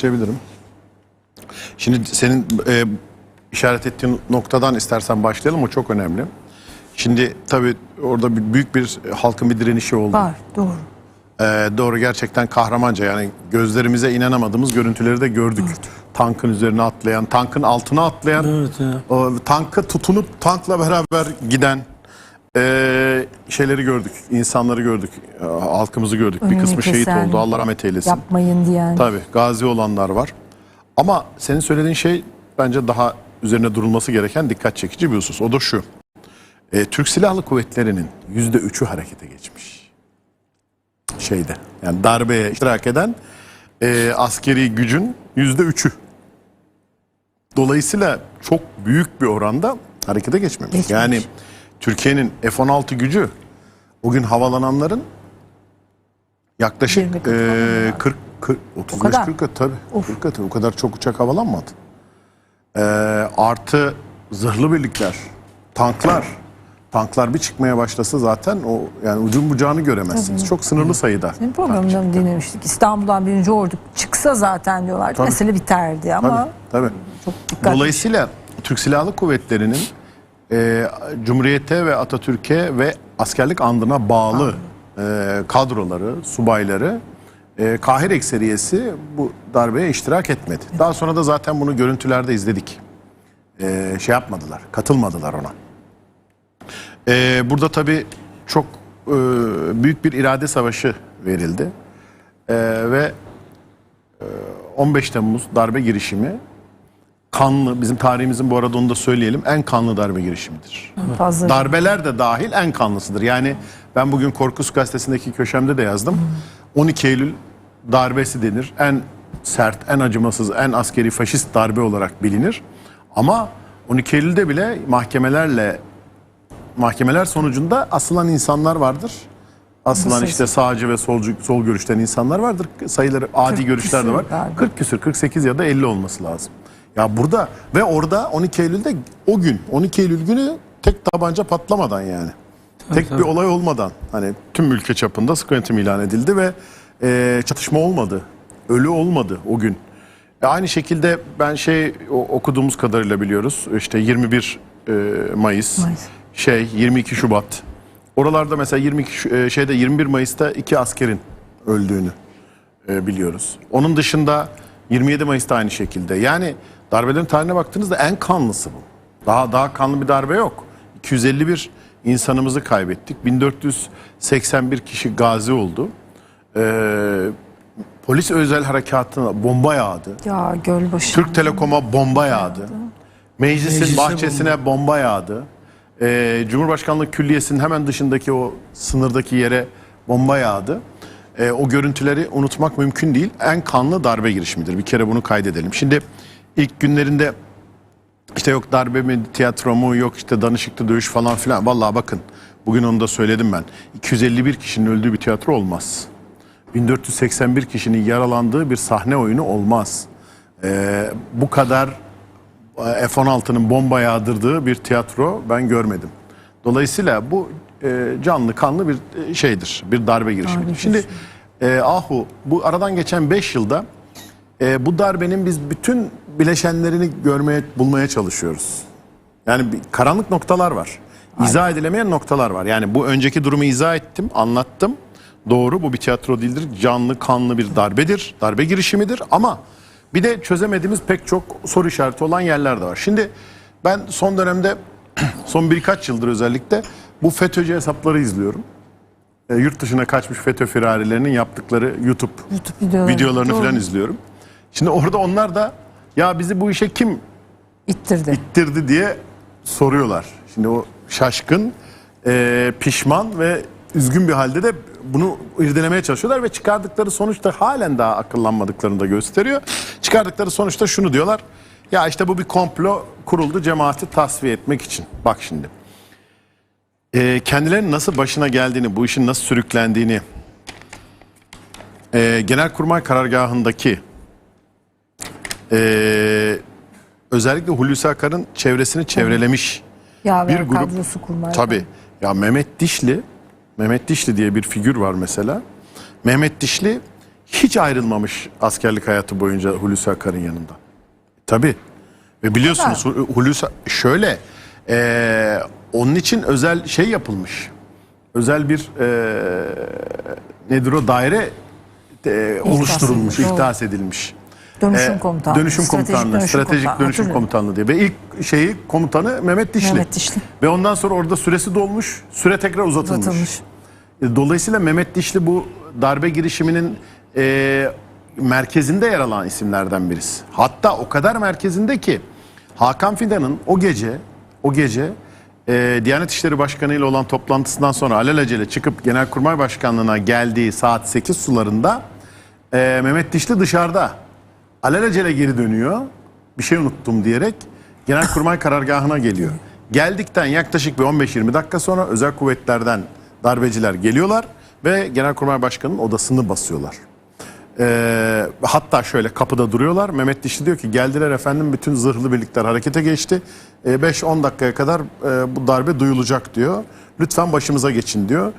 başlayabilirim. Şimdi senin e, işaret ettiğin noktadan istersen başlayalım. O çok önemli. Şimdi tabii orada bir, büyük bir halkın bir direnişi oldu. Var doğru. Ee, doğru gerçekten kahramanca yani gözlerimize inanamadığımız görüntüleri de gördük. Tankın üzerine atlayan, tankın altına atlayan, Evet ya. o tanka tutunup tankla beraber giden ee, şeyleri gördük. insanları gördük. ee, halkımızı gördük. bir Önünü kısmı şehit kesen, oldu. Allah rahmet eylesin. Yapmayın diyen. Tabii gazi olanlar var. Ama senin söylediğin şey bence daha üzerine durulması gereken dikkat çekici bir husus. O da şu. Ee, Türk Silahlı Kuvvetleri'nin yüzde üçü harekete geçmiş. Şeyde yani darbeye iştirak eden e, askeri gücün yüzde üçü. Dolayısıyla çok büyük bir oranda harekete geçmemiş. Geçmemiş. Yani Türkiye'nin F-16 gücü o gün havalananların yaklaşık 20 katı e, falan herhalde. 40 40 35 kadar. 40 katı tabii. Of. 40 katı. O kadar çok uçak havalanmadı. E, artı zırhlı birlikler, tanklar. Tanklar bir çıkmaya başlasa zaten o yani ucun bucağını göremezsiniz. Çok sınırlı sayıda. Senin programında mı dinlemiştik? İstanbul'dan birinci ordu çıksa zaten diyorlardı. Tabii. Mesele biterdi ama Tabii, tabii. çok dikkatli. Dolayısıyla Türk Silahlı Kuvvetleri'nin e, Cumhuriyete ve Atatürk'e ve askerlik andına bağlı e, kadroları, subayları e, kahir ekseriyesi bu darbeye iştirak etmedi. Daha sonra da zaten bunu görüntülerde izledik. E, şey yapmadılar, katılmadılar ona. E, burada tabii çok e, büyük bir irade savaşı verildi. E, ve e, 15 Temmuz darbe girişimi kanlı, bizim tarihimizin bu arada onu da söyleyelim, en kanlı darbe girişimidir. fazla. Darbeler de dahil en kanlısıdır. Yani ben bugün Korkus Gazetesi'ndeki köşemde de yazdım. 12 Eylül darbesi denir. En sert, en acımasız, en askeri faşist darbe olarak bilinir. Ama 12 Eylül'de bile mahkemelerle mahkemeler sonucunda asılan insanlar vardır. Asılan Nasıl? işte sağcı ve solcu sol görüşten insanlar vardır. Sayıları adi 40 görüşler de küsür var. galiba. 40 küsür, 48 ya da 50 olması lazım. Ya burada ve orada 12 Eylül'de o gün 12 Eylül günü tek tabanca patlamadan yani. tek bir olay olmadan hani tüm ülke çapında sıkı yönetim ilan edildi ve e, çatışma olmadı. Ölü olmadı o gün. E, aynı şekilde ben şey o- okuduğumuz kadarıyla biliyoruz. İşte 21 e, Mayıs, Mayıs. şey 22 Şubat. Oralarda mesela 22 Şu- e, şeyde 21 Mayıs'ta iki askerin öldüğünü e, biliyoruz. Onun dışında 27 Mayıs'ta aynı şekilde. Yani darbelerin tarihine baktığınızda en kanlısı bu. Daha daha kanlı bir darbe yok. 251 insanımızı kaybettik. 1481 kişi gazi oldu. Ee, polis özel harekatına bomba yağdı. Ya Gölbaşı. Türk Telekom'a bomba yağdı. Meclisin Meclise bahçesine bomba yağdı. Ee, Cumhurbaşkanlığı Külliyesi'nin hemen dışındaki o sınırdaki yere bomba yağdı. Ee, o görüntüleri unutmak mümkün değil. En kanlı darbe girişimidir. Bir kere bunu kaydedelim. Şimdi ilk günlerinde işte yok darbe mi, tiyatro mu, yok işte danışıklı dövüş falan filan. Vallahi bakın bugün onu da söyledim ben. 251 kişinin öldüğü bir tiyatro olmaz. 1481 kişinin yaralandığı bir sahne oyunu olmaz. Ee, bu kadar e, F-16'nın bomba yağdırdığı bir tiyatro ben görmedim. Dolayısıyla bu e, canlı kanlı bir e, şeydir, bir darbe girişimidir. Şimdi e, Ahu bu aradan geçen 5 yılda e, bu darbenin biz bütün bileşenlerini görmeye, bulmaya çalışıyoruz. Yani bir karanlık noktalar var. İzah edilemeyen noktalar var. Yani bu önceki durumu izah ettim, anlattım. Doğru bu bir tiyatro değildir. Canlı, kanlı bir darbedir. Darbe girişimidir ama bir de çözemediğimiz pek çok soru işareti olan yerler de var. Şimdi ben son dönemde son birkaç yıldır özellikle bu FETÖ'cü hesapları izliyorum. E, yurt dışına kaçmış FETÖ firarilerinin yaptıkları YouTube YouTube videoları. videolarını Doğru. falan izliyorum. Şimdi orada onlar da ya bizi bu işe kim İttirdi. ittirdi diye soruyorlar. Şimdi o şaşkın, e, pişman ve üzgün bir halde de bunu irdelemeye çalışıyorlar ve çıkardıkları sonuçta halen daha akıllanmadıklarını da gösteriyor. Çıkardıkları sonuçta şunu diyorlar. Ya işte bu bir komplo kuruldu cemaati tasfiye etmek için. Bak şimdi. E, kendilerinin nasıl başına geldiğini, bu işin nasıl sürüklendiğini, e, Genelkurmay karargahındaki e, özellikle Hulusi Akar'ın çevresini çevrelemiş Ya bir grup. kadrosu kurmaya. Tabii. Ya Mehmet Dişli, Mehmet Dişli diye bir figür var mesela. Mehmet Dişli hiç ayrılmamış askerlik hayatı boyunca Hulusi Akar'ın yanında. Tabii. Ve biliyorsunuz Hu- Hulusi şöyle e, onun için özel şey yapılmış. Özel bir e, nedir o daire e, oluşturulmuş, edilmiş, ihdas edilmiş. Dönüşüm E, komutanlığı. Dönüşüm stratejik komutanlığı, dönüşüm stratejik komutanlığı. dönüşüm Hatırlıyorum. komutanlığı diye. Ve ilk şeyi komutanı Mehmet Dişli. Mehmet Dişli. Ve ondan sonra orada süresi dolmuş, süre tekrar uzatılmış. Uzatılmış. E, Dolayısıyla Mehmet Dişli bu darbe girişiminin e, merkezinde yer alan isimlerden birisi. Hatta o kadar merkezinde ki Hakan Fidan'ın o gece o gece e, Diyanet İşleri Başkanı ile olan toplantısından sonra alelacele çıkıp Genelkurmay Başkanlığı'na geldiği saat 8 sularında e, Mehmet Dişli dışarıda alelacele geri dönüyor. Bir şey unuttum diyerek Genelkurmay karargahına geliyor. Geldikten yaklaşık bir 15-20 dakika sonra özel kuvvetlerden darbeciler geliyorlar ve Genelkurmay Başkanı'nın odasını basıyorlar. Ee, hatta şöyle kapıda duruyorlar. Mehmet Dişli diyor ki geldiler efendim bütün zırhlı birlikler harekete geçti. Ee, 5-10 dakikaya kadar e, bu darbe duyulacak diyor. Lütfen başımıza geçin diyor.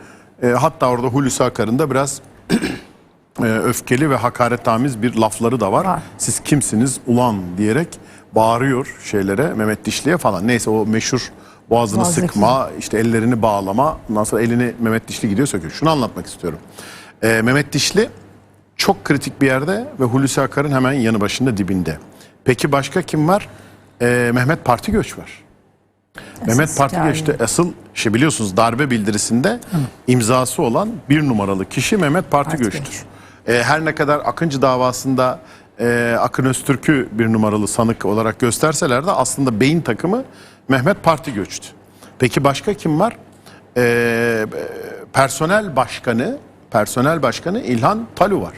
Ee, hatta orada Hulusi Akar'ın da biraz e, öfkeli ve hakaretamiz bir lafları da var. Var. Siz kimsiniz ulan diyerek bağırıyor şeylere Mehmet Dişli'ye falan. Neyse o meşhur boğazını Boğazdaki. sıkma, işte ellerini bağlama. Ondan sonra elini Mehmet Dişli gidiyor söküyor. Şunu anlatmak istiyorum. E, Mehmet Dişli çok kritik bir yerde ve Hulusi Akar'ın hemen yanı başında dibinde. Peki başka kim var? E, Mehmet Parti Göç var. Mehmet Parti yani. Göç'te asıl şey biliyorsunuz darbe bildirisinde imzası olan bir numaralı kişi Mehmet Parti, Parti Göç'tür. Göç. E, her ne kadar Akıncı davasında e, Akın Öztürk'ü bir numaralı sanık olarak gösterseler de aslında beyin takımı Mehmet Parti Göç'tü. Peki başka kim var? E, e, personel başkanı, personel başkanı İlhan Talu var.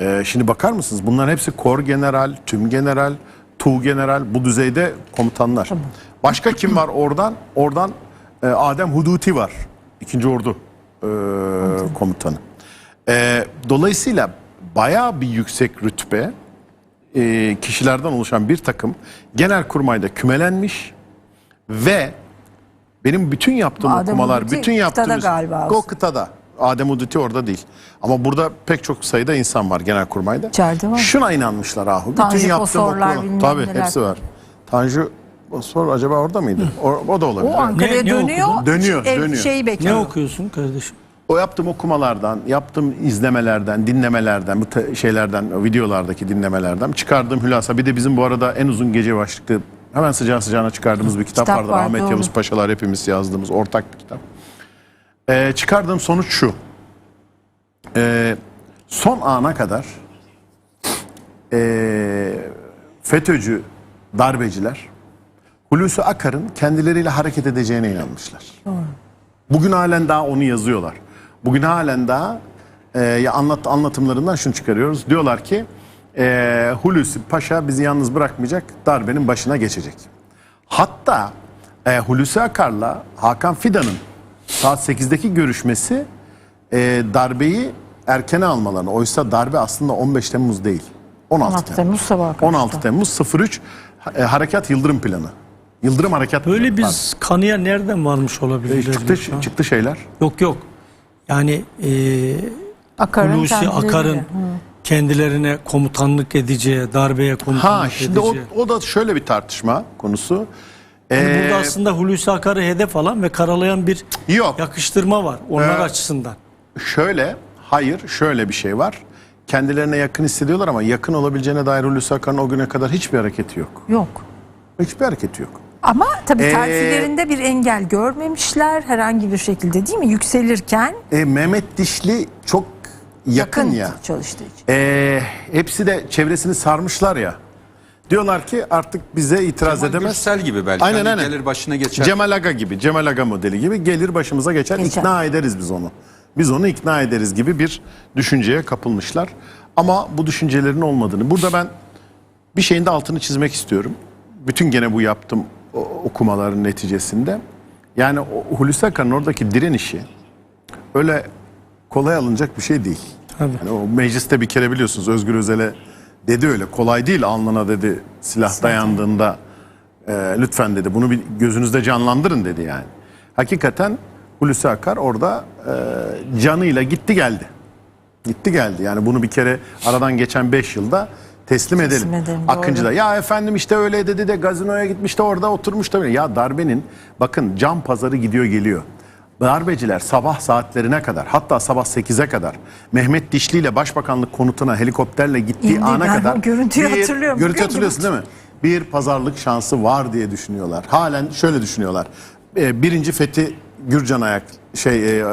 Ee, şimdi bakar mısınız? Bunların hepsi kor general, tüm general, tu general bu düzeyde komutanlar. Başka kim var oradan? Oradan e, Adem Huduti var. İkinci Ordu e, komutanı. E, dolayısıyla bayağı bir yüksek rütbe e, kişilerden oluşan bir takım genel kurmayda kümelenmiş ve benim bütün yaptığım Adem okumalar, Uduti bütün kıtada yaptığımız galiba o kıtada. Adem Uduti orada değil. Ama burada pek çok sayıda insan var genel kurmayda. İçeride var. Şuna inanmışlar ahu. Tanju bütün yaptığım Bosorlar, okuma- bilmem Tabii neler. hepsi var. Tanju Bosor acaba orada mıydı? O, o da olabilir. O Ankara'ya Ne- ne dönüyor. okudun? Dönüyor, ev- dönüyor. Şeyi Ne bekliyor. okuyorsun kardeşim? O yaptığım okumalardan, yaptığım izlemelerden, dinlemelerden, bu te- şeylerden, o videolardaki dinlemelerden çıkardığım hülasa. Bir de bizim bu arada en uzun gece başlıklı hemen sıcağı sıcağına çıkardığımız bir kitap, Kitap vardır. var, Ahmet doğru. Yavuz Paşalar hepimiz yazdığımız ortak bir kitap. Ee, çıkardığım sonuç şu. Ee, son ana kadar ee, FETÖ'cü darbeciler Hulusi Akar'ın kendileriyle hareket edeceğine inanmışlar. Bugün halen daha onu yazıyorlar. Bugün halen daha e, anlat anlatımlarından şunu çıkarıyoruz. Diyorlar ki e, Hulusi Paşa bizi yalnız bırakmayacak, darbenin başına geçecek. Hatta e, Hulusi Akar'la Hakan Fidan'ın saat 8'deki görüşmesi e, darbeyi erkene almalarını. Oysa darbe aslında 15 Temmuz değil. 16, 16 Temmuz. Temmuz karşı. 16 Temmuz 03 e, Harekat Yıldırım Planı. Yıldırım Harekat Böyle Planı, bir pardon. kanıya nereden varmış E, olabilir? çıktı, çıktı şeyler. Yok yok. Yani e, Akar'ın Hulusi kendileri- Akar'ın kendilerine komutanlık edeceği, darbeye komutanlık Ha şimdi o, edeceği. o da şöyle bir tartışma konusu. Yani Ee, burada aslında Hulusi Akar'ı hedef alan ve karalayan bir Yok. yakıştırma var onlar Ee, açısından. Şöyle, hayır şöyle bir şey var. Kendilerine yakın hissediyorlar ama yakın olabileceğine dair Hulusi Akar'ın o güne kadar hiçbir hareketi yok. Yok. Hiçbir hareketi yok. Ama tabii Ee, terfilerinde bir engel görmemişler herhangi bir şekilde değil mi? Yükselirken E, Mehmet Dişli çok yakın, yakın ya. çalıştığı için. E, hepsi de çevresini sarmışlar ya. Diyorlar ki artık bize itiraz Kemal edemez. Gürsel gibi belki. Aynen, Hani aynen. Gelir başına geçer. Cemal Aga gibi, Cemal Aga modeli gibi gelir başımıza geçer, Geçer. ikna ederiz biz onu. Biz onu ikna ederiz gibi bir düşünceye kapılmışlar. Ama bu düşüncelerin olmadığını. Burada ben bir şeyin de altını çizmek istiyorum. Bütün gene bu yaptığım o- okumaların neticesinde. Yani o Hulusi Akar'ın oradaki direnişi öyle kolay alınacak bir şey değil. Tabii. Yani o mecliste bir kere biliyorsunuz Özgür Özel'e dedi öyle kolay değil alnına dedi silah dayandığında e, lütfen dedi bunu bir gözünüzde canlandırın dedi yani. Hakikaten Hulusi Akar orada e, canıyla gitti geldi. Gitti geldi. Yani bunu bir kere aradan geçen 5 yılda teslim edelim. edelim, doğru. Akıncı da ya efendim işte öyle dedi de gazinoya gitmiş de orada oturmuş da. Ya darbenin bakın cam pazarı gidiyor geliyor. Darbeciler sabah saatlerine kadar hatta sabah 8'e kadar Mehmet Dişli ile Başbakanlık konutuna helikopterle gittiği İndi, ana ben kadar görüntüyü hatırlıyorum. Görüntü hatırlıyorsun değil mi? Bir pazarlık şansı var diye düşünüyorlar. Halen şöyle düşünüyorlar. Ee, birinci Fethi Gürcan ayak şey e, e,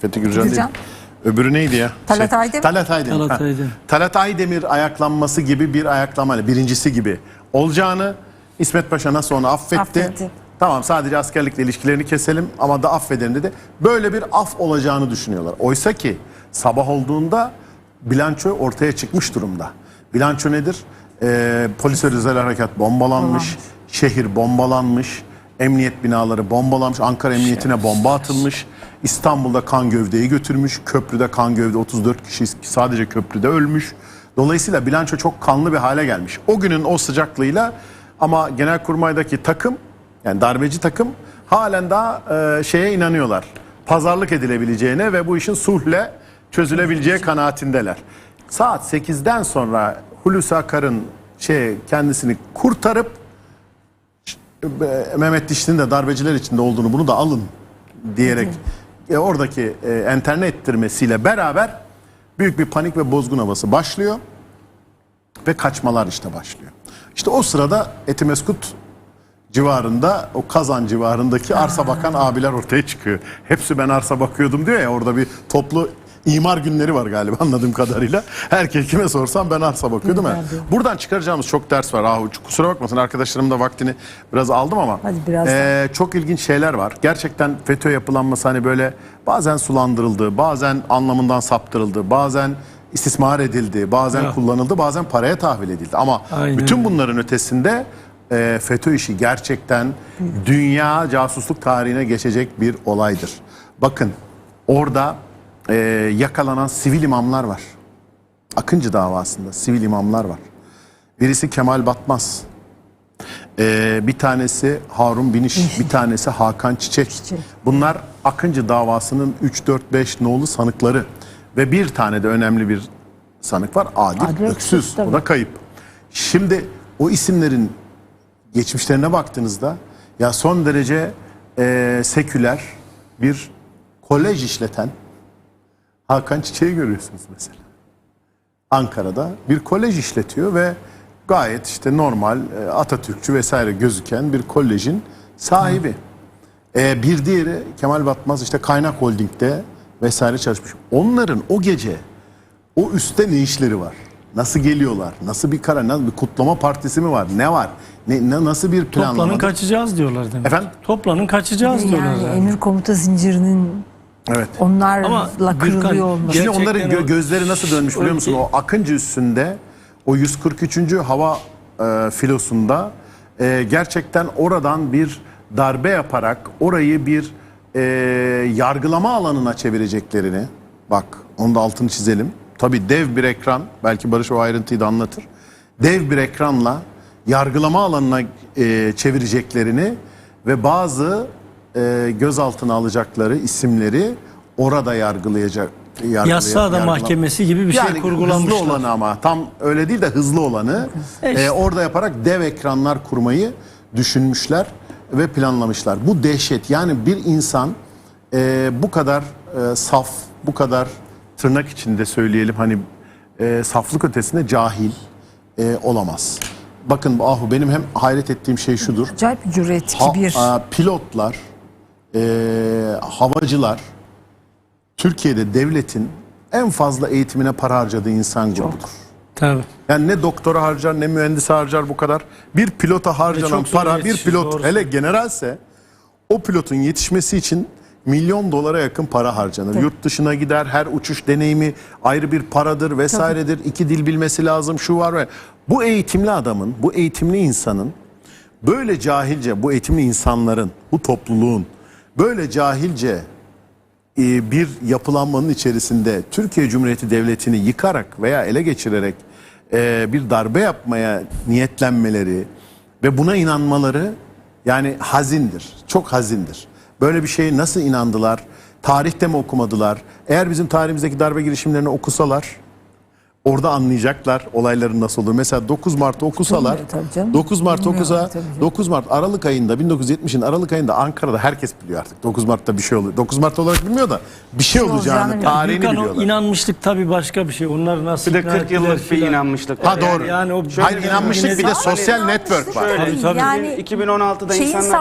Fethi Gürcan, Gürcan. değil. Öbürü neydi ya? Talat Şey, Aydemir. Talat Aydemir. Talat. Aydemir. Talat Aydemir ayaklanması gibi bir ayaklama, hani birincisi gibi olacağını İsmet Paşa nasıl onu affetti. Affetti. Tamam sadece askerlikle ilişkilerini keselim ama da affedelim dedi. Böyle bir af olacağını düşünüyorlar. Oysa ki sabah olduğunda bilanço ortaya çıkmış durumda. Bilanço nedir? Ee, polis ve özel harekat bombalanmış, Bombalanmış. şehir bombalanmış, emniyet binaları bombalanmış, Ankara Emniyetine bomba atılmış, İstanbul'da kan gövdeyi götürmüş, köprüde kan gövde 34 kişi sadece köprüde ölmüş. Dolayısıyla bilanço çok kanlı bir hale gelmiş. O günün o sıcaklığıyla ama Genelkurmay'daki takım yani darbeci takım halen daha e, şeye inanıyorlar. Pazarlık edilebileceğine ve bu işin sulhle çözülebileceği kanaatindeler. Saat 8'den sonra Hulusi Akar'ın şey kendisini kurtarıp e, Mehmet Dişli'nin de darbeciler içinde olduğunu bunu da alın diyerek e, oradaki e, enterne ettirmesiyle beraber büyük bir panik ve bozgun havası başlıyor ve kaçmalar işte başlıyor. İşte o sırada Etimeskut civarında o Kazan civarındaki arsa bakan abiler ortaya çıkıyor. Hepsi ben arsa bakıyordum diyor ya orada bir toplu imar günleri var galiba anladığım kadarıyla. Herkes kime sorsam ben arsa bakıyordum. ya. Günler diyor. Buradan çıkaracağımız çok ders var. Ah, kusura bakmasın arkadaşlarım da vaktini biraz aldım ama. Hadi biraz Ee, çok ilginç şeyler var. Gerçekten FETÖ yapılanması hani böyle bazen sulandırıldı, bazen anlamından saptırıldı, bazen istismar edildi, bazen Ya. kullanıldı, bazen paraya tahvil edildi. Ama Aynen bütün bunların ötesinde e, FETÖ işi gerçekten dünya casusluk tarihine geçecek bir olaydır. Bakın orada e, yakalanan sivil imamlar var. Akıncı davasında sivil imamlar var. Birisi Kemal Batmaz. Ee, bir tanesi Harun Biniş, bir tanesi Hakan Çiçek. Bunlar Akıncı davasının 3 4 5 nolu sanıkları ve bir tane de önemli bir sanık var Adil, Adil Öksüz. Öksüz, O tabii. da kayıp. Şimdi o isimlerin geçmişlerine baktığınızda ya son derece e, seküler bir kolej işleten Hakan Çiçek'i görüyorsunuz mesela. Ankara'da bir kolej işletiyor ve gayet işte normal e, Atatürkçü vesaire gözüken bir kolejin sahibi. E, bir diğeri Kemal Batmaz işte Kaynak Holding'de vesaire çalışmış. Onların o gece o üstte ne işleri var? Nasıl geliyorlar? Nasıl bir karar? Nasıl bir kutlama partisi mi var? Ne var? Ne, ne- nasıl bir planlama? Toplanın kaçacağız diyorlar demek. Efendim? Toplanın kaçacağız diyorlar. Yani Yani. emir komuta zincirinin Evet. onlarla Ama kırılıyor olması. Şimdi onların gö- gözleri nasıl dönmüş biliyor musun? O Akıncı üstünde o 143. hava e, filosunda e, gerçekten oradan bir darbe yaparak orayı bir e, yargılama alanına çevireceklerini bak onu da altını çizelim. Tabii dev bir ekran belki Barış o ayrıntıyı da anlatır. Dev bir ekranla yargılama alanına e, çevireceklerini ve bazı e, gözaltına alacakları isimleri orada yargılayacak. yargılay- Yassıada yargıla- mahkemesi gibi bir şey yani kurgulanmışlar. hızlı olanı ama tam öyle değil de hızlı olanı E işte. e, orada yaparak dev ekranlar kurmayı düşünmüşler ve planlamışlar. Bu dehşet yani bir insan e, bu kadar e, saf, bu kadar tırnak içinde söyleyelim hani e, saflık ötesinde cahil e, olamaz. Bakın Ahu benim hem hayret ettiğim şey şudur. Acayip cüret, Ha- kibir. a, pilotlar, e, havacılar Türkiye'de devletin en fazla eğitimine para harcadığı insan grubudur. Tabii. Yani ne doktora harcar ne mühendise harcar bu kadar. Bir pilota harcanan çok para bir pilot doğru hele generalse o pilotun yetişmesi için milyon dolara yakın para harcanır. Yurt dışına gider her uçuş deneyimi ayrı bir paradır vesairedir. İki dil bilmesi lazım şu var ve bu eğitimli adamın bu eğitimli insanın böyle cahilce bu eğitimli insanların bu topluluğun böyle cahilce e, bir yapılanmanın içerisinde Türkiye Cumhuriyeti Devleti'ni yıkarak veya ele geçirerek e, bir darbe yapmaya niyetlenmeleri ve buna inanmaları yani hazindir. Çok hazindir. Böyle bir şeye nasıl inandılar? Tarihte mi okumadılar? Eğer bizim tarihimizdeki darbe girişimlerini okusalar orada anlayacaklar olayların nasıl olduğunu. Mesela 9 Mart'ı okusalar canım. 9 Mart okusa tabii canım. 9 Mart Aralık ayında 1970'in Aralık ayında Ankara'da herkes biliyor artık. 9 Mart'ta bir şey oluyor. 9 Mart olarak bilmiyor da bir şey olacağını, olacağını tarihini Gürkan, o biliyorlar. inanmışlık tabii başka bir şey. Onlar nasıl Bir de ikna 40 ettiler yıllık bir filan. inanmışlık. Ha doğru. Yani o Hayır inanmışlık bir de sosyal network var. Şöyle, Tabii, tabii. Yani 2016'da şeyin insanlar